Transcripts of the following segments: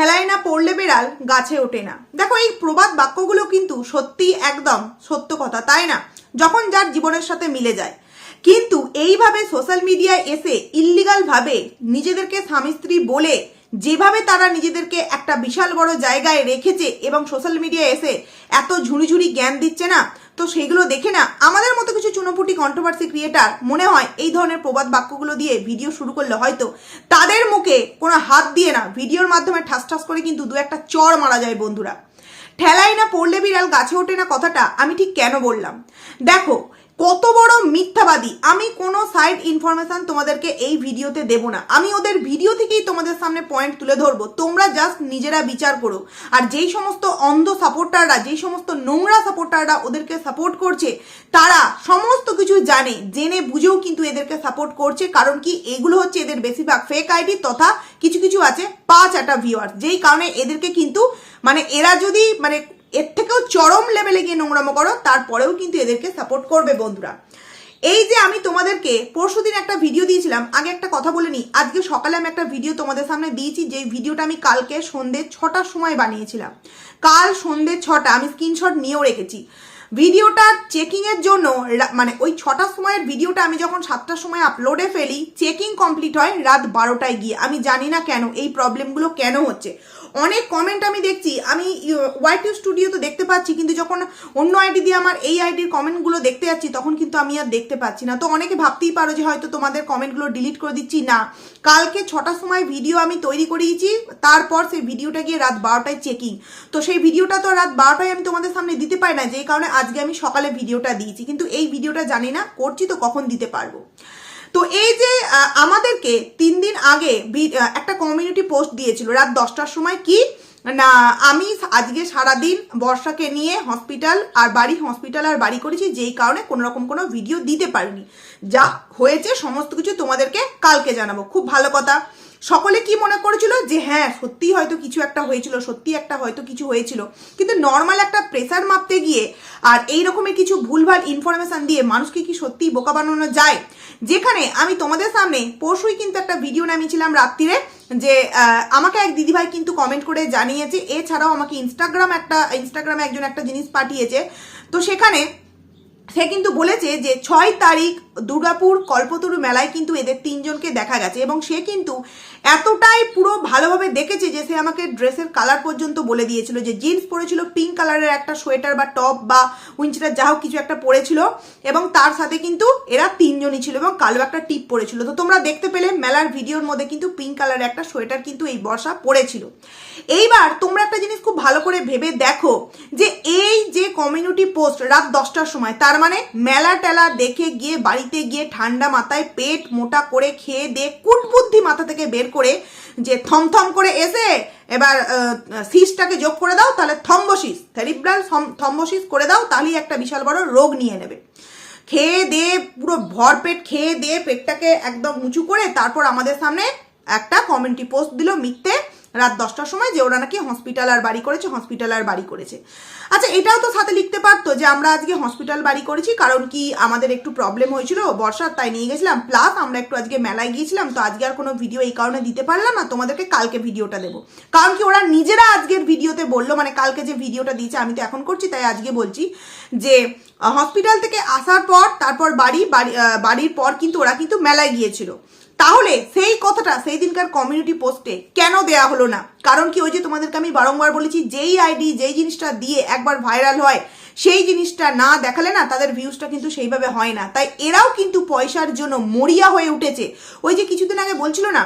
ঠেলায় না পড়লে বেড়াল গাছে ওঠে না। দেখো, এই প্রবাদ বাক্যগুলো কিন্তু সত্যি একদম সত্য কথা, তাই না? যখন যার জীবনের সাথে মিলে যায়। কিন্তু এইভাবে সোশ্যাল মিডিয়ায় এসে ইল্লিগালভাবে নিজেদেরকে স্বামী স্ত্রী বলে যেভাবে তারা নিজেদেরকে একটা বিশাল বড় জায়গায় রেখেছে এবং সোশ্যাল মিডিয়ায় এসে এত ঝুড়ি ঝুড়ি জ্ঞান দিচ্ছে না, তো সেইগুলো দেখে না, আমাদের মতো কিছু চুনোপুটি কন্ট্রোভার্সি ক্রিয়েটার মনে হয় এই ধরনের প্রবাদ বাক্যগুলো দিয়ে ভিডিও শুরু করলে হয়তো তাদের মুখে কোনো হাত দিয়ে না ভিডিওর মাধ্যমে ঠাস ঠাস করে কিন্তু দু একটা চড় মারা যায় বন্ধুরা। ঠেলাই না পড়লে বিড়াল গাছে ওঠে না কথাটা আমি ঠিক কেন বললাম? দেখো কত বড় মিথ্যাবাদী। আমি কোনো সাইড ইনফরমেশন তোমাদেরকে এই ভিডিওতে দেব না। আমি ওদের ভিডিও থেকেই তোমাদের সামনে পয়েন্ট তুলে ধরবো। তোমরা জাস্ট নিজেরা বিচার করো। আর যেই সমস্ত অন্ধ সাপোর্টাররা যেই সমস্ত নোংরা সাপোর্টাররা ওদেরকে সাপোর্ট করছে, তারা সমস্ত কিছু জানে, জেনে বুঝেও কিন্তু এদেরকে সাপোর্ট করছে। কারণ কি, এগুলো হচ্ছে এদের বেশিরভাগ ফেক আইডি তথা কিছু কিছু আছে পাঁচ একটা ভিউয়ার্স যেই কারণে এদেরকে কিন্তু মানে এরা যদি মানে এর থেকেও চরম লেভেলে গিয়ে নোংরামো করো, তারপরেও কিন্তু এদেরকে সাপোর্ট করবে বন্ধুরা। এই যে আমি তোমাদেরকে পরশুদিন একটা ভিডিও দিয়েছিলাম, আগে একটা কথা বলে নিই, আজকে সকালে আমি একটা ভিডিও তোমাদের সামনে দিয়েছি যে ভিডিওটা আমি কালকে সন্ধ্যে ছটার সময় বানিয়েছিলাম। কাল সন্ধ্যে ছটা, আমি স্ক্রিনশট নিয়েও রেখেছি। ভিডিওটা চেকিং এর জন্য মানে ওই ছটার সময়ের ভিডিওটা আমি যখন সাতটার সময় আপলোডে ফেলি চেকিং কমপ্লিট হয় রাত বারোটায় গিয়ে। আমি জানি না কেন, এই প্রবলেমগুলো কেন হচ্ছে। অনেক কমেন্ট আমি দেখছি। আমি ওয়াইটি স্টুডিও তো দেখতে পাচ্ছি, কিন্তু যখন অন্য আইডি দিয়ে আমার এই আইডির কমেন্টগুলো দেখতে যাচ্ছি, তখন কিন্তু আমি আর দেখতে পাচ্ছি না। তো অনেকে ভাবতেই পারো যে হয়তো তোমাদের কমেন্টগুলো ডিলিট করে দিচ্ছি। না, কালকে ছটার সময় ভিডিও আমি তৈরি করিয়েছি, তারপর সেই ভিডিওটা গিয়ে রাত বারোটায় চেকিং তো সেই ভিডিওটা তো রাত বারোটায় আমি তোমাদের সামনে দিতে পারি না যেই কারণে আজকে আমি সকালে ভিডিওটা দিয়েছি। কিন্তু এই ভিডিওটা জানি না, করছি তো কখন দিতে পারব। তো এই যে আমাদেরকে তিন দিন আগে একটা কমিউনিটি পোস্ট দিয়েছিল রাত দশটার সময় কি, না, আমি আজকে সারাদিন বর্ষাকে নিয়ে হসপিটাল আর বাড়ি হসপিটাল আর বাড়ি করেছি, যেই কারণে কোনো রকম কোনো ভিডিও দিতে পারিনি। যা হয়েছে, সমস্ত কিছু তোমাদেরকে কালকে জানাব। খুব ভালো কথা। সকলে কি মনে করেছিল যে হ্যাঁ সত্যি হয়তো কিছু একটা হয়েছিল সত্যি একটা হয়তো কিছু হয়েছিল। কিন্তু নর্মাল একটা প্রেসার মাপতে গিয়ে আর এই রকমের কিছু ভুলভাল ইনফরমেশান দিয়ে মানুষকে কি সত্যি বোকা বানানো যায়? যেখানে আমি তোমাদের সামনে পরশুই কিন্তু একটা ভিডিও নামিয়েছিলাম রাত্রিরে যে আমাকে এক দিদিভাই কিন্তু কমেন্ট করে জানিয়েছে। এছাড়াও আমাকে ইনস্টাগ্রাম একটা ইনস্টাগ্রামে একজন একটা জিনিস পাঠিয়েছে। তো সেখানে সে কিন্তু বলেছে যে ছয় তারিখ দুর্গাপুর কল্পতরু মেলায় কিন্তু এদের তিনজনকে দেখা গেছে এবং সে কিন্তু এতটাই পুরো ভালোভাবে দেখেছে যে সে আমাকে ড্রেসের কালার পর্যন্ত বলে দিয়েছিল, যে জিন্স পরেছিল, পিঙ্ক কালারের একটা সোয়েটার বা টপ বা উইঞ্চিটার যা হোক কিছু একটা পরেছিল এবং তার সাথে কিন্তু এরা তিনজনই ছিল এবং কালো একটা টিপ পরেছিল। তো তোমরা দেখতে পেলে মেলার ভিডিওর মধ্যে কিন্তু পিঙ্ক কালারের একটা সোয়েটার কিন্তু এই বর্ষা পরেছিল। এইবার তোমরা একটা জিনিস খুব ভালো করে ভেবে দেখো যে এই যে কমিউনিটি পোস্ট রাত দশটার সময়, তার মানে মেলা টেলা দেখে গিয়ে, বাড়িতে গিয়ে ঠান্ডা মাথায় পেট মোটা করে খেয়ে দিয়ে কুটবুদ্ধি মাথা থেকে বের করে যে থমথম করে এসে এবার সিসটাকে যোগ করে দাও, তাহলে থম্বসিস থেরিব্রাল থম্বসিস করে দাও, তাহলেই একটা বিশাল বড় রোগ নিয়ে নেবে। খেয়ে দিয়ে পুরো ভরপেট খেয়ে দিয়ে পেটটাকে একদম উঁচু করে তারপর আমাদের সামনে একটা কমেন্টি পোস্ট দিল মিথ্যে। রাত দশটার সময় যে ওরা নাকি হসপিটাল আর বাড়ি করেছে হসপিটাল আর বাড়ি করেছে। আচ্ছা এটাও তো সাথে লিখতে পারতো যে আমরা আজকে হসপিটাল বাড়ি করেছি, কারণ কি আমাদের একটু প্রবলেম হয়েছিল বর্ষার তাই নিয়ে গেছিলাম প্লাস আমরা একটু আজকে মেলায় গিয়েছিলাম, তো আজকে আর কোনো ভিডিও এই কারণে দিতে পারলাম না, তোমাদেরকে কালকে ভিডিওটা দেবো। কারণ কি ওরা নিজেরা আজকের ভিডিওতে বলল মানে কালকে যে ভিডিওটা দিয়েছে, আমি তো এখন করছি, তাই আজকে বলছি যে হসপিটাল থেকে আসার পর, তারপর বাড়ি বাড়ি বাড়ির পর কিন্তু ওরা কিন্তু মেলায় গিয়েছিল। তাহলে সেই কথাটা সেই দিনকার কমিউনিটি পোস্টে কেন দেয়া হলো না? কারণ কি ওই যে তোমাদেরকে আমি বারংবার বলেছি, যেই আইডি যেই জিনিসটা দিয়ে একবার ভাইরাল হয়, সেই জিনিসটা না দেখালে না তাদের ভিউজটা কিন্তু সেইভাবে হয় না। তাই এরাও কিন্তু পয়সার জন্য মরিয়া হয়ে উঠেছে। ওই যে কিছুদিন আগে বলছিল না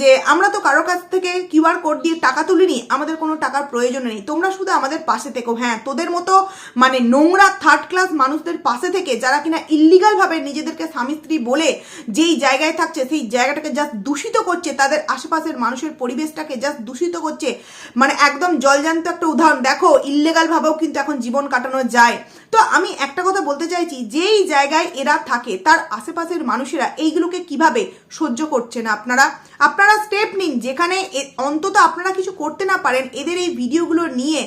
যে আমরা তো কারও কাছ থেকে কিউআর কোড দিয়ে টাকা তুলিনি, আমাদের কোনো টাকার প্রয়োজন নেই। তোমরা শুধু আমাদের পাশে থেকো। হ্যাঁ তোদের মতো মানে নোংরা থার্ড ক্লাস মানুষদের পাশে থেকে, যারা কিনা ইল্লিগাল ভাবে নিজেদেরকে স্বামী স্ত্রী বলে যেই জায়গায় থাকছে, সেই জায়গাটাকে জাস্ট দূষিত করছে, তাদের আশেপাশের মানুষের পরিবেশটাকে জাস্ট দূষিত করছে। মানে একদম জলজান্ত একটা উদাহরণ। দেখো ইল্লেগাল ভাবেও কিন্তু এখন জীবন কাটানো যায়। তো আমি একটা কথা বলতে চাইছি, যেই জায়গায় এরা থাকে, তার আশেপাশের মানুষেরা এইগুলোকে কীভাবে সহ্য করছে না আপনারা? আপনারা স্টেপ নিন, যেখানে অন্তত আপনারা কিছু করতে না পারেন, এদের এই ভিডিওগুলো নিয়ে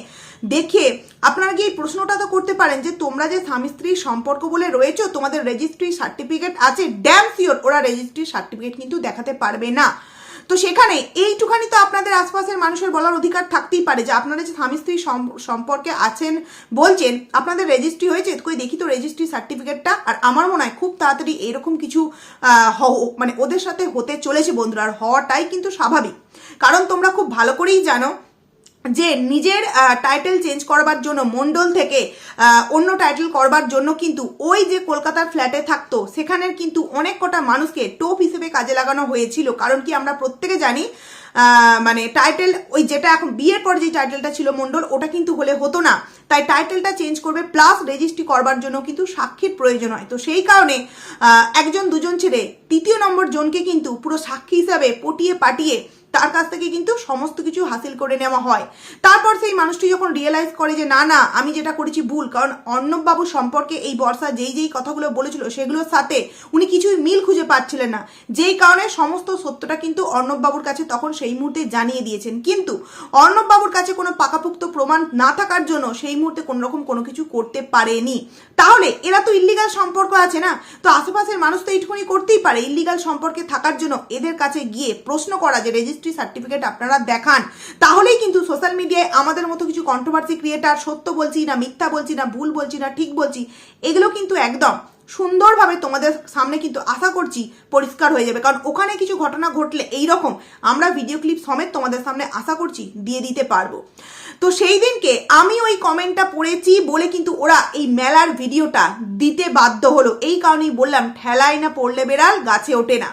দেখে আপনারা কি এই প্রশ্নটা তো করতে পারেন যে, তোমরা যে স্বামী স্ত্রীর সম্পর্ক বলে রয়েছো, তোমাদের রেজিস্ট্রি সার্টিফিকেট আছে ড্যাম সিওর ওরা রেজিস্ট্রি সার্টিফিকেট কিন্তু দেখাতে পারবে না। তো সেখানে এইটুখানি তো আপনাদের আশপাশের মানুষের বলার অধিকার থাকতেই পারে যে আপনারা যে স্বামী স্ত্রী সম্পর্কে আছেন, বলছেন, আপনাদের রেজিস্ট্রি হয়েছে কই দেখি তো রেজিস্ট্রি সার্টিফিকেটটা আর আমার মনে হয় খুব তাড়াতাড়ি এরকম কিছু মানে ওদের সাথে হতে চলেছে বন্ধুরা, আর হওয়াটাই কিন্তু স্বাভাবিক। কারণ তোমরা খুব ভালো করেই জানো যে নিজের টাইটেল চেঞ্জ করবার জন্য মন্ডল থেকে অন্য টাইটেল করবার জন্য কিন্তু ওই যে কলকাতার ফ্ল্যাটে থাকতো, সেখানের কিন্তু অনেক কটা মানুষকে টোপ হিসেবে কাজে লাগানো হয়েছিল। কারণ কি আমরা প্রত্যেকে জানি মানে টাইটেল ওই যেটা এখন বিয়ের পর যে টাইটেলটা ছিল মন্ডল ওটা কিন্তু হলে হতো না। তাই টাইটেলটা চেঞ্জ করবে প্লাস রেজিস্ট্রি করবার জন্য কিন্তু সাক্ষীর প্রয়োজন হয়। তো সেই কারণে একজন দুজন ছেড়ে তৃতীয় নম্বর জনকে কিন্তু পুরো সাক্ষী হিসাবে পটিয়ে পাটিয়ে তার কাছ থেকে কিন্তু সমস্ত কিছু হাসিল করে নেওয়া হয়। তারপর সেই মানুষটি যখন রিয়েলাইজ করে যে, না না, আমি যেটা করেছি ভুল, কারণ অর্ণববাবু সম্পর্কে এই বর্ষা যেই যেই কথাগুলো বলেছিল সেগুলোর সাথে উনি কিছুই মিল খুঁজে পাচ্ছিলেন না। যেই কারণে সমস্ত সত্যটা কিন্তু অর্ণববাবুর কাছে তখন সেই মুহূর্তে জানিয়ে দিয়েছেন। কিন্তু অর্ণববাবুর কাছে কোনো পাকাপোক্ত প্রমাণ না থাকার জন্য সেই মুহূর্তে কোনো রকম কোনো কিছু করতে পারেনি। তাহলে এরা তো ইল্লিগাল সম্পর্ক আছে না? তো আশেপাশের মানুষ তো এইটুকুনি করতেই পারে। ইল্লিগাল সম্পর্কে থাকার জন্য এদের কাছে গিয়ে প্রশ্ন করা যে, রেজিস্ট্রি সার্টিফিকেট আপনারা দেখান, তাহলেই কিন্তু সোশ্যাল মিডিয়ায় আমাদের মতো কিছু কন্ট্রোভার্সি ক্রিয়েটার সত্য বলছি না, মিথ্যা বলছি না, ভুল বলছি না, ঠিক বলছি, এগুলো কিন্তু একদম সুন্দরভাবে তোমাদের সামনে কিন্তু আশা করছি পরিষ্কার হয়ে যাবে। কারণ ওখানে কিছু ঘটনা ঘটলে এই রকম আমরা ভিডিও ক্লিপ সমেত তোমাদের সামনে আশা করছি দিয়ে দিতে পারব। তো সেই দিনকে আমি ওই কমেন্টটা পড়েছি বলে কিন্তু ওরা এই মেলার ভিডিওটা দিতে বাধ্য হলো। এই কারণেই বললাম, ঠেলায় না পড়লে বেড়াল, গাছে ওঠে না।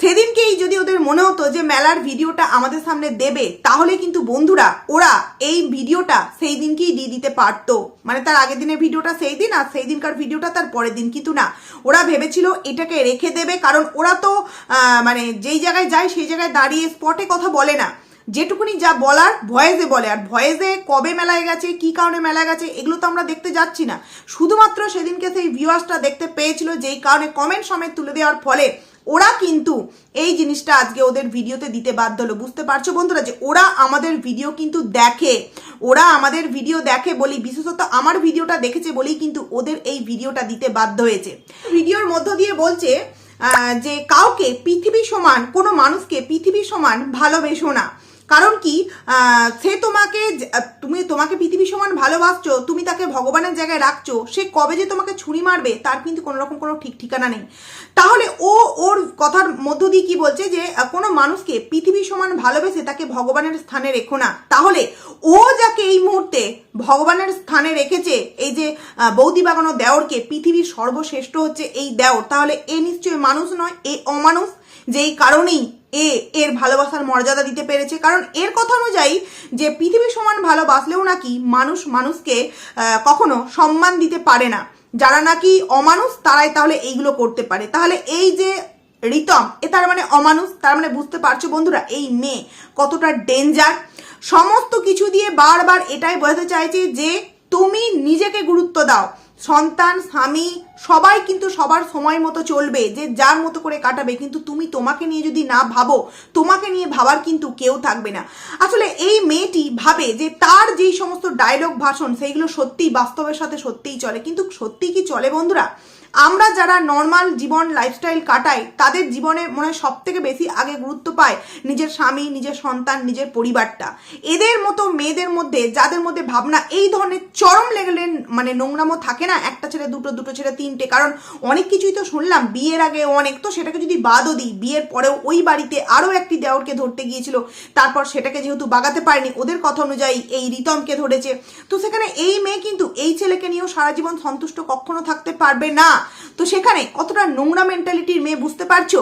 সেদিনকেই যদি ওদের মনে হতো যে মেলার ভিডিওটা আমাদের সামনে দেবে, তাহলে কিন্তু বন্ধুরা, ওরা এই ভিডিওটা সেই দিনকেই দিয়ে দিতে পারতো। মানে তার আগের দিনের ভিডিওটা সেই দিন আর সেই দিনকার ভিডিওটা তার পরের দিন, কিন্তু না। ওরা ভেবেছিল এটাকে রেখে দেবে, কারণ ওরা তো মানে যেই জায়গায় যায় সেই জায়গায় দাঁড়িয়ে স্পটে কথা বলে না। যেটুকুনি যা বলার ভয়েসে বলে, আর ভয়েসে কবে মেলায় গেছে, কি কারণে মেলায় গেছে, এগুলো তো আমরা দেখতে যাচ্ছি না। শুধুমাত্র সেদিনকে সেই ভিউয়ার্সটা দেখতে পেয়েছিল, যেই কারণে কমেন্ট সমেত তুলে দেওয়ার ফলে ওরা কিন্তু এই জিনিসটা আজকে ওদের ভিডিওতে দিতে বাধ্য হলো। বুঝতে পারছ বন্ধুরা যে ওরা আমাদের ভিডিও কিন্তু দেখে, ওরা আমাদের ভিডিও দেখে বলি বিশেষত আমার ভিডিওটা দেখেছে বলেই কিন্তু ওদের এই ভিডিওটা দিতে বাধ্য হয়েছে। ভিডিওর মধ্য দিয়ে বলছে যে কাউকে পৃথিবী সমান, কোনো মানুষকে পৃথিবী সমান ভালোবেসো না। কারণ কি সে তোমাকে তুমি তোমাকে পৃথিবী সমান ভালোবাসছো, তুমি তাকে ভগবানের জায়গায় রাখছো, সে কবে যে তোমাকে ছুরি মারবে, তার কিন্তু কোনো রকম কোনো ঠিক ঠিকানা নেই। তাহলে ও, ওর কথার মধ্য দিয়ে কি বলছে যে কোনো মানুষকে পৃথিবী সমান ভালোবেসে তাকে ভগবানের স্থানে রেখো না। তাহলে ও যাকে এই মুহূর্তে ভগবানের স্থানে রেখেছে, এই যে বৌদি বাগানো দেওরকে পৃথিবীর সর্বশ্রেষ্ঠ হচ্ছে এই দেওর, তাহলে এ নিশ্চয়ই মানুষ নয়, এ অমানুষ। যেই কারণেই এ এর ভালোবাসার মর্যাদা দিতে পেরেছে। কারণ এর কথা অনুযায়ী যে পৃথিবী সমান ভালোবাসলেও নাকি মানুষ মানুষকে কখনো সম্মান দিতে পারে না। যারা নাকি অমানুষ, তারাই তাহলে এইগুলো করতে পারে। তাহলে এই যে রিতম, এ তার মানে অমানুষ, তার মানে বুঝতে পারছ বন্ধুরা, এই মেয়ে কতটা ডেঞ্জার সমস্ত কিছু দিয়ে বারবার এটাই বোঝাতে চাইছে যে তুমি নিজেকে গুরুত্ব দাও। সন্তান, স্বামী, সবাই কিন্তু সবার সময় মতো চলবে, যে যার মতো করে কাটাবে, কিন্তু তুমি তোমাকে নিয়ে যদি না ভাবো, তোমাকে নিয়ে ভাবার কিন্তু কেউ থাকবে না। আসলে এই মেয়েটি ভাবে যে তার যেই সমস্ত ডায়লগ ভাষণ, সেইগুলো সত্যি বাস্তবের সাথে সত্যিই চলে, কিন্তু সত্যি কি চলে বন্ধুরা? আমরা যারা নর্মাল জীবন লাইফস্টাইল কাটাই, তাদের জীবনে মনে হয় সব থেকে বেশি আগে গুরুত্ব পায় নিজের স্বামী, নিজের সন্তান, নিজের পরিবারটা। এদের মতো মেয়েদের মধ্যে, যাদের মধ্যে ভাবনা এই ধরনের চরম লেভেলের মানে নোংরামো থাকে না, একটা ছেলে, দুটো দুটো ছেলে, তিনটে, কারণ অনেক কিছুই তো শুনলাম, বিয়ের আগে অনেক, তো সেটাকে যদি বাদও দিই, বিয়ের পরেও ওই বাড়িতে আরও একটি দেওরকে ধরতে গিয়েছিল, তারপর সেটাকে যেহেতু বাগাতে পারেনি, ওদের কথা অনুযায়ী এই রিতমকে ধরেছে। তো সেখানে এই মেয়ে কিন্তু এই ছেলেকে নিয়েও সারা জীবন সন্তুষ্ট কখনো থাকতে পারবে না। তো সেখানে কতটা নোংরা মেন্টালিটির মেয়ে বুঝতে পারছ?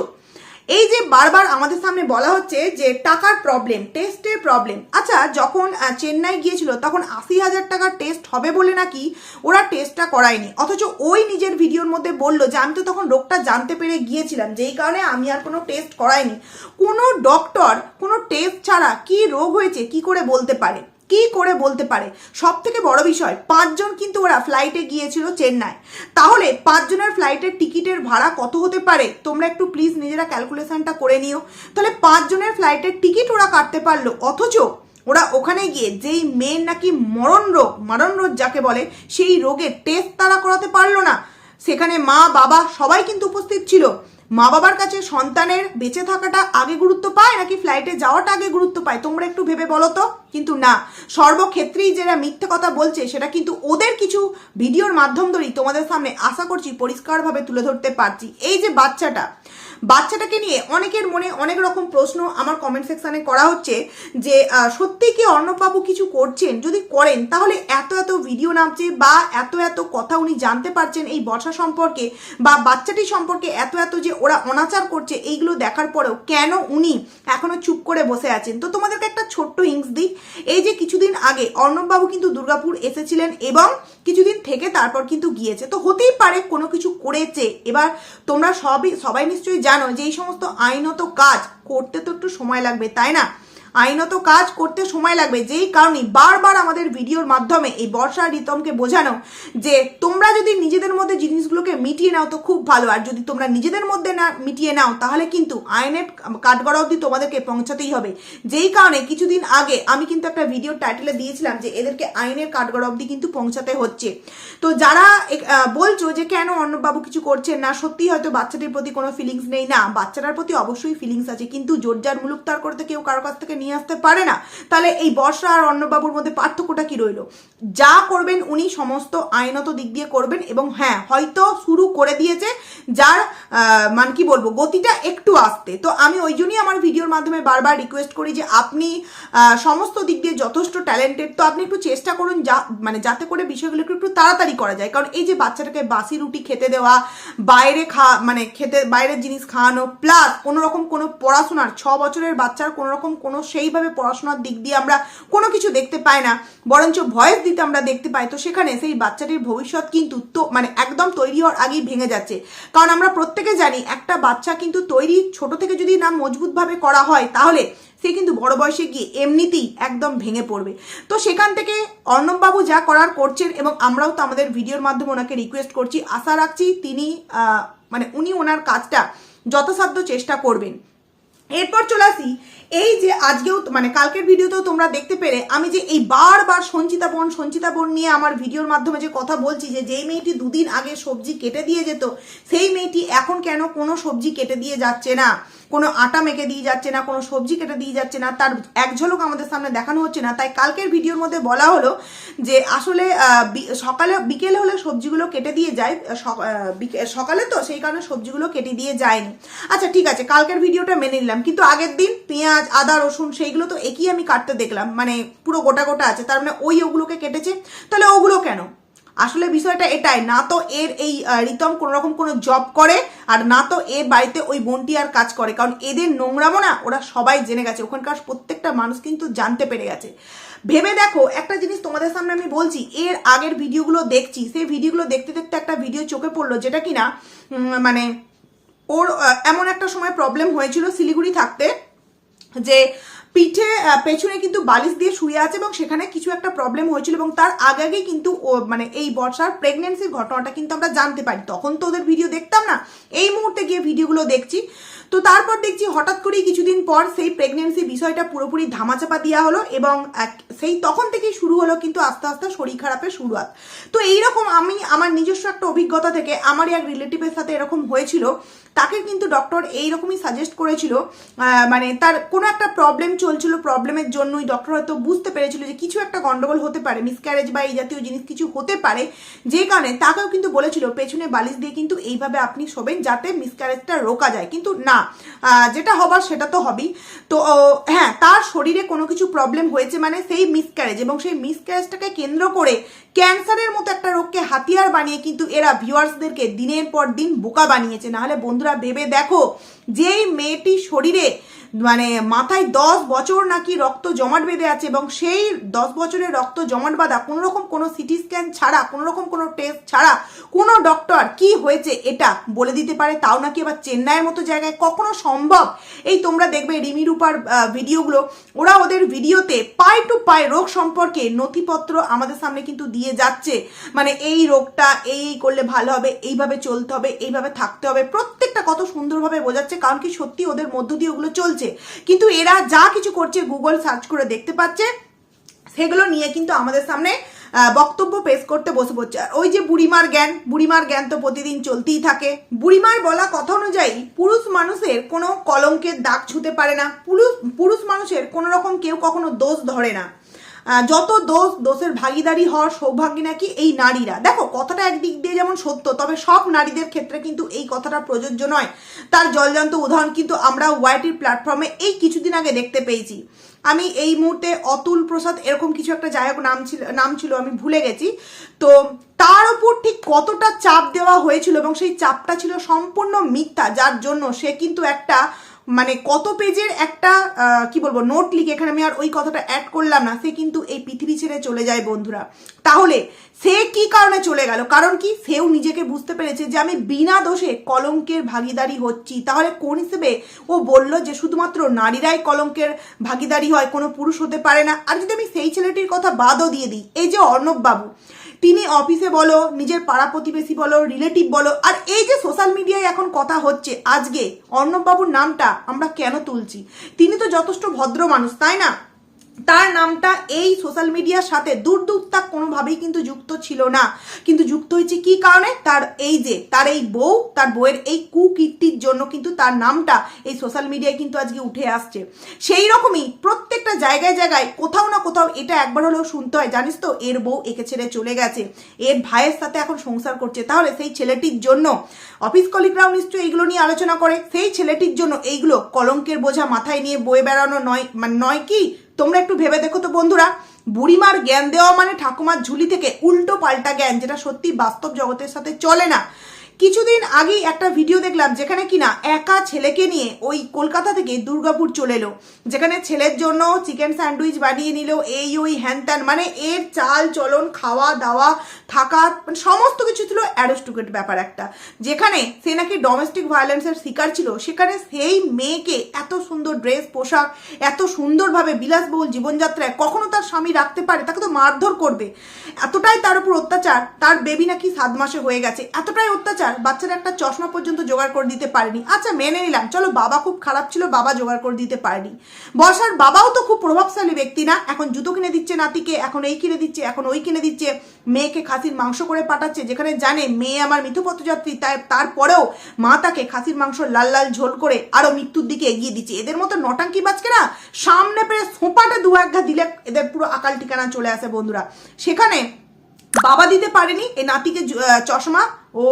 এই যে বারবার আমাদের সামনে বলা হচ্ছে যে টাকার প্রবলেম টেস্টের প্রবলেম আচ্ছা যখন চেন্নাই গিয়েছিল, তখন আশি হাজার টাকার টেস্ট হবে বলে নাকি ওরা টেস্টটা করায়নি? অথচ ওই নিজের ভিডিওর মধ্যে বলল যে, আমি তো তখন রোগটা জানতে পেরে গিয়েছিলাম যেই কারণে আমি আর কোনো টেস্ট করাইনি কোনো ডক্টর কোনো টেস্ট ছাড়া কি রোগ হয়েছে কি করে বলতে পারে? কি করে বলতে পারে? সব থেকে বড় বিষয়, পাঁচজন কিন্তু ওরা ফ্লাইটে গিয়েছিল চেন্নাই। তাহলে পাঁচজনের ফ্লাইটের টিকিটের ভাড়া কত হতে পারে? তোমরা একটু প্লিজ নিজেরা ক্যালকুলেশনটা করে নিও। তাহলে পাঁচজনের ফ্লাইটের টিকিট ওরা কাটতে পারল, অথচ ওরা ওখানে গিয়ে যেই মেয়ের নাকি মরণ রোগ মরণ রোগ যাকে বলে, সেই রোগের টেস্ট তারা করাতে পারল না। সেখানে মা, বাবা সবাই কিন্তু উপস্থিত ছিল। মা বাবার কাছে সন্তানের বেঁচে থাকাটা আগে গুরুত্ব পায় নাকি ফ্লাইটে যাওয়াটা আগে গুরুত্ব পায়? তোমরা একটু ভেবে বলো তো। কিন্তু না, সর্বক্ষেত্রেই যারা মিথ্যে কথা বলছে, সেটা কিন্তু ওদের কিছু ভিডিওর মাধ্যম ধরেই তোমাদের সামনে আশা করছি পরিষ্কারভাবে তুলে ধরতে পারছি। এই যে বাচ্চাটা, বাচ্চাটাকে নিয়ে অনেকের মনে অনেক রকম প্রশ্ন আমার কমেন্ট সেকশানে করা হচ্ছে যে সত্যি কি অর্ণববাবু কিছু করছেন? যদি করেন, তাহলে এত এত ভিডিও নামছে বা এত এত কথা উনি জানতে পারছেন এই বর্ষা সম্পর্কে বা বাচ্চাটি সম্পর্কে এত এত যে ওরা অনাচার করছে, এইগুলো দেখার পরেও কেন উনি এখনও চুপ করে বসে আছেন? তো তোমাদেরকে একটা ছোট্ট হিংস দিই। এই যে কিছুদিন আগে অর্ণববাবু কিন্তু দুর্গাপুর এসেছিলেন এবং কিছুদিন থেকে তারপর কিন্তু গিয়েছে। তো হতেই পারে কোনো কিছু করেছে। এবার তোমরা সবই, সবাই নিশ্চয়ই জানো যে এই সমস্ত আইনত কাজ করতে তো একটু সময় লাগবে, তাই না? আইনত কাজ করতে সময় লাগবে। যেই কারণে বারবার আমাদের ভিডিওর মাধ্যমে এই বর্ষা রিতমকে বোঝানো যে তোমরা যদি নিজেদের মধ্যে জিনিসগুলোকে মিটিয়ে নাও তো খুব ভালো। আর যদি তোমরা নিজেদের মধ্যে না মিটিয়ে নাও, তাহলে কিন্তু আইনের কাঠগড়া অবধি তোমাদেরকে পৌঁছাতেই হবে। যেই কারণে কিছুদিন আগে আমি কিন্তু একটা ভিডিও টাইটেলে দিয়েছিলাম যে এদেরকে আইনের কাঠগড়া অবধি কিন্তু পৌঁছাতে হচ্ছে। তো যারা বলছো যে কেন অন্নবাবু কিছু করছেন না সত্যি হয়তো বাচ্চাটির প্রতি কোনো ফিলিংস নেই। না বাচ্চাটার প্রতি অবশ্যই ফিলিংস আছে। কিন্তু জোরজার মুলুক তার করতে কেউ কারও কাছ থেকে নিয়ে আসতে পারে না। তাহলে এই বর্ষা আর অন্নবাবুর মধ্যে পার্থক্যটা কি রইল? যা করবেন উনি সমস্ত আইনত দিক দিয়ে করবেন এবং হ্যাঁ হয়তো শুরু করে দিয়েছে যার মানে কি বলব, গতিটা একটু আসতে। তো আমি ওই জন্যই আমার ভিডিওর মাধ্যমে বারবার রিকোয়েস্ট করি যে আপনি সমস্ত দিক দিয়ে যথেষ্ট ট্যালেন্টেড তো আপনি একটু চেষ্টা করুন যা মানে যাতে করে বিষয়গুলো একটু একটু তাড়াতাড়ি করা যায়। কারণ এই যে বাচ্চাটাকে বাসি রুটি খেতে দেওয়া, বাইরে খা মানে খেতে, বাইরের জিনিস খাওয়ানো প্লাস কোনো রকম কোনো পড়াশোনার, ছ বছরের বাচ্চার কোনো রকম কোনো সেইভাবে পড়াশোনার দিক দিয়ে আমরা কোনো কিছু দেখতে পাই না, বরঞ্চ ভয়েস দিতে আমরা দেখতে পাই। তো সেখানে সেই বাচ্চাটির ভবিষ্যৎ কিন্তু তো মানে একদম তৈরি হওয়ার আগেই ভেঙে যাচ্ছে। কারণ আমরা প্রত্যেকে জানি একটা বাচ্চা কিন্তু তৈরি ছোট থেকে যদি না মজবুতভাবে করা হয়, তাহলে সে কিন্তু বড় বয়সে গিয়ে এমনিতেই একদম ভেঙে পড়বে। তো সেখান থেকে অর্ণববাবু যা করার করছেন এবং আমরাও তো আমাদের ভিডিওর মাধ্যমে ওনাকে রিকোয়েস্ট করছি, আশা রাখছি তিনি মানে উনি ওনার কাজটা যথাসাধ্য চেষ্টা করবেন। এরপর চলে আসি এই যে আজকেও মানে কালকের ভিডিওতেও তোমরা দেখতে পেলে, আমি যে এই বারবার সঞ্চিতা বোন সঞ্চিতা বোন নিয়ে আমার ভিডিওর মাধ্যমে যে কথা বলছি যে যেই মেয়েটি দুদিন আগে সবজি কেটে দিয়ে যেত, সেই মেয়েটি এখন কেন কোনো সবজি কেটে দিয়ে যাচ্ছে না? কোনো আটা মেখে দিয়ে যাচ্ছে না, কোনো সবজি কেটে দিয়ে যাচ্ছে না, তার এক ঝলক আমাদের সামনে দেখানো হচ্ছে না। তাই কালকের ভিডিওর মধ্যে বলা হলো যে আসলে সকালে, বিকেলে হলে সবজিগুলো কেটে দিয়ে যায় সকালে তো সেই কারণে সবজিগুলো কেটে দিয়ে যায়নি। আচ্ছা ঠিক আছে, কালকের ভিডিওটা মেনে নিলাম। কিন্তু আগের দিন পেঁয়াজ, আদা, রসুন সেইগুলো তো একই আমি কাটতে দেখলাম। মানে পুরো গোটা গোটা আছে, তার মানে ওই ওগুলোকে কেটেছে। তাহলে ওগুলো কেন? আসলে বিষয়টা এটাই, না তো এর এই রিতম কোনো রকম কোনো জব করে, আর না তো এর বাড়িতে ওই বোনটি আর কাজ করে। কারণ এদের নোংরামো না, ওরা সবাই জেনে গেছে। ওখানকার প্রত্যেকটা মানুষ কিন্তু জানতে পেরে গেছে। ভেবে দেখো, একটা জিনিস তোমাদের সামনে আমি বলছি, এর আগের ভিডিওগুলো দেখছি, সেই ভিডিওগুলো দেখতে দেখতে একটা ভিডিও চোখে পড়ল, যেটা কিনা মানে ওর এমন একটা সময় প্রবলেম হয়েছিল শিলিগুড়ি থাকতে, যে পিঠে পেছনে কিন্তু বালিশ দিয়ে শুয়ে আছে এবং সেখানে কিছু একটা প্রবলেম হয়েছিল এবং তার আগে আগে কিন্তু মানে এই বর্ষার প্রেগনেন্সির ঘটনাটা কিন্তু আমরা জানতে পারি। তখন তো ওদের ভিডিও দেখতাম না। এই মুহূর্তে গিয়ে ভিডিওগুলো দেখছি। তো তারপর দেখছি হঠাৎ করেই কিছুদিন পর সেই প্রেগনেন্সি বিষয়টা পুরোপুরি ধামাচাপা দেওয়া হলো এবং সেই তখন থেকেই শুরু হলো কিন্তু আস্তে আস্তে শরীর খারাপের শুরুয়াত। তো এইরকম আমি, আমার নিজস্ব একটা অভিজ্ঞতা থেকে, আমারই এক রিলেটিভের সাথে এরকম হয়েছিল তাকে কিন্তু ডক্টর এইরকমই সাজেস্ট করেছিল মানে তার কোনো একটা প্রবলেম চলছিল প্রবলেমের জন্যই ডক্টর হয়তো বুঝতে পেরেছিল যে কিছু একটা গন্ডগোল হতে পারে মিসক্যারেজ বা এই জাতীয় জিনিস কিছু হতে পারে, যে কারণে তাকেও কিন্তু বলেছিল, পেছনে বালিশ দিয়ে কিন্তু এইভাবে আপনি শোবেন যাতে মিসক্যারেজটা রোকা যায়। কিন্তু না যেটা হবার সেটা তো হবেই। তো হ্যাঁ তার শরীরে কোনো কিছু প্রবলেম হয়েছে মানে সেই মিসক্যারেজ এবং সেই মিসক্যারেজটাকে কেন্দ্র করে ক্যান্সারের মতো একটা রোগকে হাতিয়ার বানিয়ে কিন্তু এরা ভিউয়ার্সদেরকে দিনের পর দিন বোকা বানিয়েছে। নাহলে বন্ধুরা ভেবে দেখো যেই মেয়েটি শরীরে মানে মাথায় দশ বছর নাকি রক্ত জমাট বেঁধে আছে এবং সেই দশ বছরের রক্ত জমাট বাঁধা কোনো রকম কোনো সিটি স্ক্যান ছাড়া কোনো রকম কোনো টেস্ট ছাড়া কোনো ডক্টর কি হয়েছে এটা বলে দিতে পারে? তাও নাকি আবার চেন্নাইয়ের মতো জায়গায়? কখনো সম্ভব? এই তোমরা দেখবে রিমি রূপার ভিডিওগুলো। ওরা ওদের ভিডিওতে পাই টু পাই রোগ সম্পর্কে নথিপত্র আমাদের সামনে কিন্তু দিয়ে যাচ্ছে। মানে এই রোগটা এই এই করলে ভালো হবে, এইভাবে চলতে হবে, এইভাবে থাকতে হবে। প্রত্যেকটা কত সুন্দরভাবে বোঝাচ্ছে, কারণ কি সত্যি ওদের মধ্য দিয়ে ওগুলো চলছে। কিন্তু এরা যা কিছু করছে গুগল সার্চ করে দেখতে পাচ্ছে, সেগুলো নিয়ে কিন্তু আমাদের সামনে বক্তব্য পেশ করতে বসে পড়ছে। আর ওই যে বুড়িমার জ্ঞান বুড়িমার জ্ঞান তো প্রতিদিন চলতেই থাকে। বুড়িমার বলা কথা অনুযায়ী, পুরুষ মানুষের কোনো কলঙ্কের দাগ ছুতে পারে না। পুরুষ পুরুষ মানুষের কোনো রকম কেউ কখনো দোষ ধরে না। যত দোষ, দোষের ভাগিদারি হওয়ার সৌভাগ্য নাকি এই নারীরা। দেখো, কথাটা একদিক দিয়ে যেমন সত্য, তবে সব নারীদের ক্ষেত্রে কিন্তু এই কথাটা প্রযোজ্য নয়। তার জলজান্ত উদাহরণ কিন্তু আমরা ওয়াইটির প্ল্যাটফর্মে এই কিছুদিন আগে দেখতে পেয়েছি। আমি এই মুহূর্তে অতুল প্রসাদ এরকম কিছু একটা যাই নাম ছিল নাম ছিল, আমি ভুলে গেছি। তো তার উপর ঠিক কতটা চাপ দেওয়া হয়েছিল এবং সেই চাপটা ছিল সম্পূর্ণ মিথ্যা, যার জন্য সে কিন্তু একটা মানে কত পেজের একটা কি বলব নোট লিখে এখানে আমি আর ওই কথাটা অ্যাড করলাম না, সে কিন্তু এই পৃথিবী ছেড়ে চলে যায় বন্ধুরা। তাহলে সে কি কারণে চলে গেল? কারণ কি? সেও নিজেকে বুঝতে পেরেছে যে আমি বিনা দোষে কলঙ্কের ভাগিদারি হচ্ছি। তাহলে কোন হিসেবে ও বলল যে শুধুমাত্র নারীরাই কলঙ্কের ভাগিদারি হয়, কোনো পুরুষ হতে পারে না? আর যদি আমি সেই ছেলেটির কথা বাদও দিয়ে দিই, এই যে অর্ণব বাবু তিনি অফিসে বলো, নিজের পাড়া প্রতিবেশী বলো রিলেটিভ বলো, আর এই যে সোশ্যাল মিডিয়ায় এখন কথা হচ্ছে আজকে, অর্ণববাবুর নামটা আমরা কেন তুলছি? তিনি তো যথেষ্ট ভদ্র মানুষ, তাই না? তার নামটা এই সোশ্যাল মিডিয়ার সাথে দূর দূর তাক কোনোভাবেই কিন্তু যুক্ত ছিল না। কিন্তু যুক্ত হয়েছে কি কারণে? তার এই যে, তার এই বউ, তার বউয়ের এই কুকীর্তির জন্য কিন্তু তার নামটা এই সোশ্যাল মিডিয়ায় কিন্তু আজকে উঠে আসছে। সেই রকমই প্রত্যেকটা জায়গায় জায়গায় কোথাও না কোথাও এটা একবার হলেও শুনতে হয়। জানিস তো, এর বউ একে ছেড়ে চলে গেছে। এর ভাইয়ের সাথে এখন সংসার করছে। তাহলে সেই ছেলেটির জন্য অফিস কলিগরাও নিশ্চয়ই এইগুলো নিয়ে আলোচনা করে। সেই ছেলেটির জন্য এইগুলো কলঙ্কের বোঝা মাথায় নিয়ে বয়ে বেড়ানো নয়। মানে নয় কি? তোমরা একটু ভেবে দেখো তো বন্ধুরা। বুড়িমার জ্ঞান দেওয়া মানে ঠাকুমার ঝুলি থেকে উল্টো পাল্টা জ্ঞান, যেটা সত্যি বাস্তব জগতের সাথে চলে না। কিছুদিন আগেই একটা ভিডিও দেখলাম, যেখানে কিনা একা ছেলেকে নিয়ে ওই কলকাতা থেকে দুর্গাপুর চলে এলো। যেখানে ছেলের জন্য চিকেন স্যান্ডউইচ বানিয়ে নিল, এই ওই হ্যান ত্যান মানে এর চাল চলন, খাওয়া দাওয়া থাকা মানে সমস্ত কিছু ছিল অ্যারোস্টুকেট ব্যাপার একটা। যেখানে সে নাকি ডোমেস্টিক ভায়োলেন্সের শিকার ছিল, সেখানে সেই মেয়েকে এত সুন্দর ড্রেস পোশাক, এত সুন্দরভাবে বিলাসবহুল জীবনযাত্রায় কখনো তার স্বামী রাখতে পারে, তাকে তো মারধর করবে। এতটাই তার উপর অত্যাচার, তার বেবি নাকি সাত মাসে হয়ে গেছে। এতটাই অত্যাচার, বাচ্চারা একটা চশমা পর্যন্ত জোগাড় করে দিতে পারেনি। আচ্ছা মেনে নিলাম, চলো বাবা খুব খারাপ ছিল, বাবা জোগাড় করে দিতে পারেনি। বর্ষার বাবাও তো খুব প্রভাবশালী ব্যক্তি না, এখন জুতো কিনে দিচ্ছে নাতিকে, এখন এই কিনে দিচ্ছে, এখন ওই কিনে দিচ্ছে, মেয়েকে খাসির মাংস করে পাঠাচ্ছে, যেখানে জানে মেয়ে আমার মিথুপথযাত্রী, তাই তারপরেও মা তাকে খাসির মাংস লাল লাল ঝোল করে আরও মৃত্যুর দিকে এগিয়ে দিচ্ছে। এদের মতো নটাঙ্কি বাজকে না সামনে পেরে সোপাটা দু একঘা দিলে এদের পুরো আকাল ঠিকানা চলে আসে বন্ধুরা। সেখানে বাবা দিতে পারেনি এই নাতিকে চশমা। ও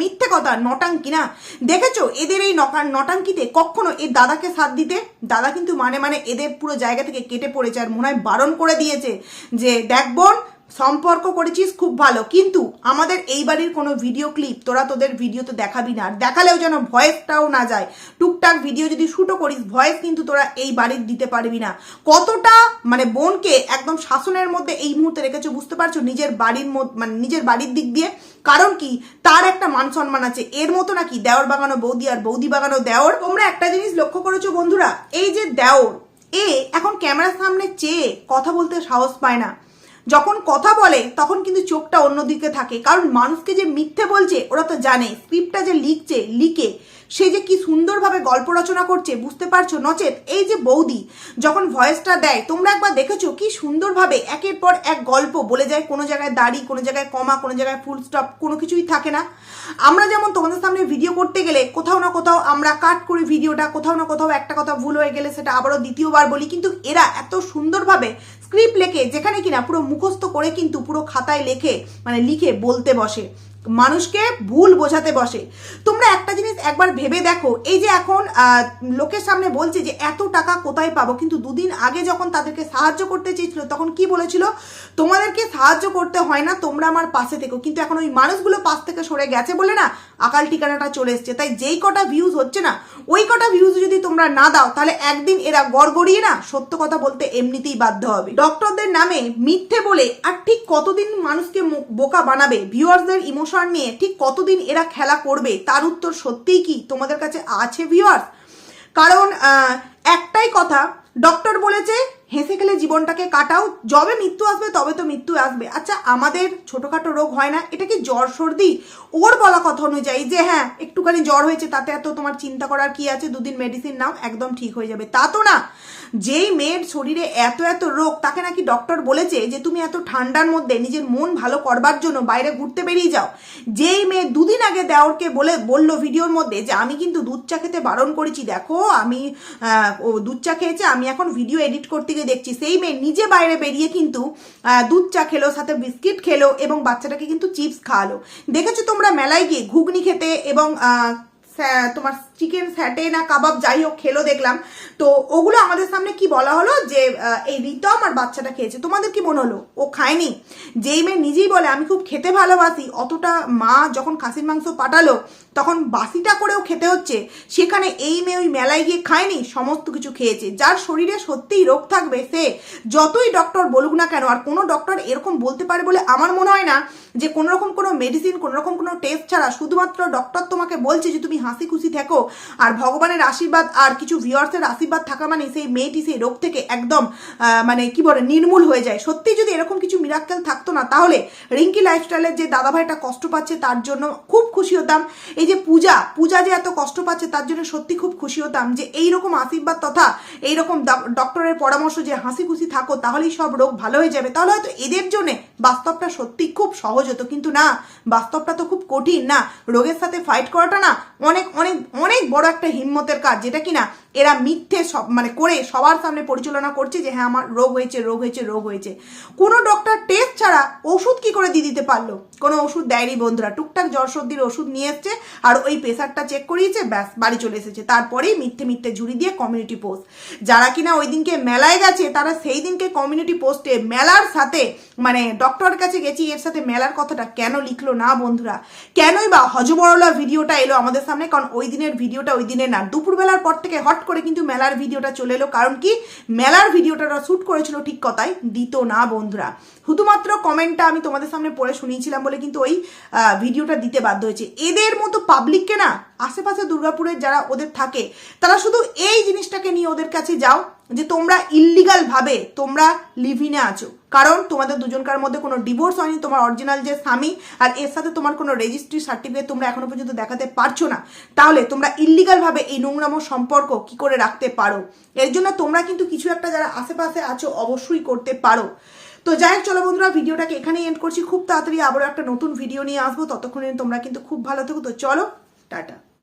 মিথ্যে কথা, নটাঙ্কি না। দেখেছ, এদের এই নটাঙ্কিতে কখনো এর দাদাকে সাথ দিতে? দাদা কিন্তু মানে মানে এদের পুরো জায়গা থেকে কেটে পড়েছে, আর মনে হয় বারণ করে দিয়েছে যে, দেখ বোন সম্পর্ক করেছিস, খুব ভালো। কিন্তু আমাদের এই বাড়ির কোনো ভিডিও ক্লিপ তোরা তোদের ভিডিওতে দেখাবি না। আর দেখালেও যেন ভয়েসটাও না যায়। টুকটাক ভিডিও যদি শুটও করিস, ভয়েস কিন্তু তোরা এই বাড়ির দিতে পারবি না। কতটা মানে বোনকে একদম শাসনের মধ্যে এই মুহূর্তে রেখেছো বুঝতে পারছ? নিজের বাড়ির মানে নিজের বাড়ির দিক দিয়ে। কারণ কি? তার একটা মান সম্মান আছে। এর মতো নাকি? দেওর বাগানো বৌদি আর বৌদি বাগানো দেওর? তোমরা একটা জিনিস লক্ষ্য করেছ বন্ধুরা? এই যে দেওর, এ এখন ক্যামেরার সামনে চেয়ে কথা বলতে সাহস পায় না। যখন কথা বলে, তখন কিন্তু চোখটা অন্যদিকে থাকে। কারণ মানুষকে যে মিথ্যে বলছে, ওরা তো জানে। স্ক্রিপ্টটা যে লিখছে, লিখে, সে যে কি সুন্দরভাবে গল্প রচনা করছে, বুঝতে পারছ? নচেত এই যে বৌদি, যখন ভয়েসটা দেয়, তোমরা একবার দেখেছ কি সুন্দরভাবে একের পর এক গল্প বলে যায়? কোনো জায়গায় দাড়ি, কোনো জায়গায় কমা, কোনো জায়গায় ফুল স্টপ কোনো কিছুই থাকে না। আমরা যেমন তোমাদের সামনে ভিডিও করতে গেলে, কোথাও না কোথাও আমরা কাট করি ভিডিওটা কোথাও না কোথাও একটা কথা ভুল হয়ে গেলে সেটা আবারও দ্বিতীয়বার বলি। কিন্তু এরা এত সুন্দরভাবে স্ক্রিপ্ট লেখে, যেখানে কিনা পুরো মুখস্থ করে কিন্তু পুরো খাতায় লেখে মানে লিখে বলতে বসে, মানুষকে ভুল বোঝাতে বসে। তোমরা একটা জিনিস একবার ভেবে দেখো, এই যে এখন লোকের সামনে বলছে যে এত টাকা কোথায় পাবো, কিন্তু দুদিন আগে যখন তাদেরকে সাহায্য করতে চেয়েছিল, তখন কি বলেছিল? তোমাদেরকে সাহায্য করতে হয় না, তোমরা আমার পাশে থেকো। কিন্তু এখন ওই মানুষগুলো পাশ থেকে সরে গেছে বলে না আকাল ঠিকানাটা চলে এসছে। তাই যেই কটা ভিউজ হচ্ছে না, ওই কটা ভিউজ যদি তোমরা না দাও, তাহলে একদিন এরা গড়গড়িয়ে না সত্য কথা বলতে এমনিতেই বাধ্য হবে। ডক্টরদের নামে মিথ্যে বলে আর ঠিক কতদিন মানুষকে বোকা বানাবে? ভিউয়ার্সদের ইমোশন নিয়ে ঠিক কতদিন এরা খেলা করবে? তার উত্তর সত্যিই কি তোমাদের কাছে আছে ভিউয়ার্স কারণ একটাই কথা ডক্টর বলেছে হেসে খেলে জীবনটাকে কাটাও। যবে মৃত্যু আসবে, তবে তো মৃত্যু আসবে। আচ্ছা আমাদের ছোটোখাটো রোগ হয় না? এটা কি জ্বর সর্দি? ওর বলা কথা অনুযায়ী যে হ্যাঁ একটুখানি জ্বর হয়েছে, তাতে এত তোমার চিন্তা করার কি আছে? দুদিন মেডিসিন নাও, একদম ঠিক হয়ে যাবে। তা তো না। যেই মেয়ের শরীরে এত এত রোগ, তাকে নাকি ডক্টর বলেছে যে তুমি এত ঠান্ডার মধ্যে নিজের মন ভালো করবার জন্য বাইরে ঘুরতে বেরিয়ে যাও। যেই মেয়ে দুদিন আগে দেওরকে বলে, বলল ভিডিওর মধ্যে যে, আমি কিন্তু দুধ চা খেতে বারণ করেছি। দেখো, আমি ও দুধ চা খেয়েছে, আমি এখন ভিডিও এডিট করতে গিয়ে দেখছি, সেই মেয়ে নিজে বাইরে বেরিয়ে কিন্তু দুধ চা খেলো, সাথে বিস্কিট খেলো এবং বাচ্চাটাকে কিন্তু চিপস খাওয়ালো। দেখেছ তোমরা মেলায় গিয়ে ঘুগনি খেতে এবং তোমার চিকেন স্যাটে না কাবাব যাই হোক খেলো, দেখলাম। তো ওগুলো আমাদের সামনে কি বলা হলো? যে এই রিতম আর বাচ্চাটা খেয়েছে। তোমাদের কি মনে হলো? ও খায়নি? যেই মেয়ে নিজেই বলে, আমি খুব খেতে ভালোবাসি। অতটা মা যখন খাসির মাংস পাঠালো, তখন বাসিটা করেও খেতে হচ্ছে। সেখানে এই মেয়ে ওই মেলায় গিয়ে খায়নি, সমস্ত কিছু খেয়েছে। যার শরীরে সত্যিই রোগ থাকবে, সে যতই ডক্টর বলুক না কেন, আর কোনো ডক্টর এরকম বলতে পারে বলে আমার মনে হয় না যে কোনো রকম কোনো মেডিসিন কোনোরকম কোনো টেস্ট ছাড়া শুধুমাত্র ডক্টর তোমাকে বলছে যে, তুমি হাসি খুশি থেকো। আর ভগবানের আশীর্বাদ আর কিছু ভিওর্সের আশীর্বাদ থাকা মানে সেই মেয়েটি সেই রোগ থেকে একদম মানে কি বলে, নির্মূল হয়ে যায়। সত্যি যদি এরকম কিছু মিরাক্কেল থাকতো না, তাহলে রিঙ্কি লাইফস্টাইলের যে দাদাভাইটা কষ্ট পাচ্ছে, তার জন্য খুব খুশি হতাম। এই যে পূজা পূজা যে এত কষ্ট পাচ্ছে, তার জন্য সত্যি খুব খুশি হতাম যে এই রকম আশীর্বাদ তথা এইরকম ডক- ডক্টরের পরামর্শ যে হাসি খুশি থাকো, তাহলেই সব রোগ ভালো হয়ে যাবে। তাহলে হয়তো এদের জন্য বাস্তবটা সত্যি খুব সহজ হতো। কিন্তু না, বাস্তবটা তো খুব কঠিন। না, রোগের সাথে ফাইট করাটা না, অনেক অনেক অনেক বড় একটা হিম্মতের কাজ, যেটা কিনা এরা মিথ্যে সব মানে করে সবার সামনে পরিচালনা করছে যে হ্যাঁ আমার রোগ হয়েছে রোগ হয়েছে রোগ হয়েছে। কোনো ডক্টর টেস্ট ছাড়া ওষুধ কি করে দিয়ে দিতে পারল? কোনো ওষুধ দেয়নি বন্ধুরা, টুকটাক জ্বর সর্দির ওষুধ নিয়ে এসছে আর ওই প্রেশারটা চেক করিয়েছে, ব্যাস, বাড়ি চলে এসেছে। তারপরেই মিথ্যে মিথ্যে ঝুড়ি দিয়ে কমিউনিটি পোস্ট যারা কিনা ওই দিনকে মেলায় গেছে, তারা সেই দিনকে কমিউনিটি পোস্টে মেলার সাথে মানে ডক্টরের কাছে গেছি, এর সাথে মেলার কথাটা কেন লিখলো না বন্ধুরা? কেনই বা হজবরলা ভিডিওটা এলো আমাদের সামনে? কারণ ওই দিনের ভিডিওটা ওই দিনে না, দুপুরবেলার পর থেকে হট করে কিন্তু মেলার ভিডিওটা চলে এলো। কারণ কি? মেলার ভিডিওটা শ্যুট করেছিল ঠিক কথাই দিত না বন্ধুরা। শুধুমাত্র কমেন্টটা আমি তোমাদের সামনে পড়ে শুনিয়েছিলাম বলে কিন্তু ওই ভিডিওটা দিতে বাধ্য হয়েছে। এদের মতো পাবলিককে না, আশেপাশে দুর্গাপুরের যারা ওদের থাকে, তারা শুধু এই জিনিসটাকে নিয়ে ওদের কাছে যাও। যে তোমরা ইল্লিগাল ভাবে তোমরা লিভিনে আছো। কারণ তোমাদের দুজনকার মধ্যে কোনো ডিভোর্স হয়নি, তোমার অরিজিনাল যে স্বামী আর এর সাথে তোমার কোনো রেজিস্ট্রি সার্টিফিকেট তোমরা এখনও পর্যন্ত দেখাতে পারছ না। তাহলে তোমরা ইল্লিগাল ভাবে এই নোংরাম সম্পর্ক কি করে রাখতে পারো? এর জন্য তোমরা কিন্তু কিছু একটা যারা আশেপাশে আছো অবশ্যই করতে পারো। তো যাই হোক, চলো বন্ধুরা, ভিডিওটাকে এখানেই এন্ড করছি। খুব তাড়াতাড়ি আবারও একটা নতুন ভিডিও নিয়ে আসব। ততক্ষণে তোমরা কিন্তু খুব ভালো থেকো। তো চলো, টাটা।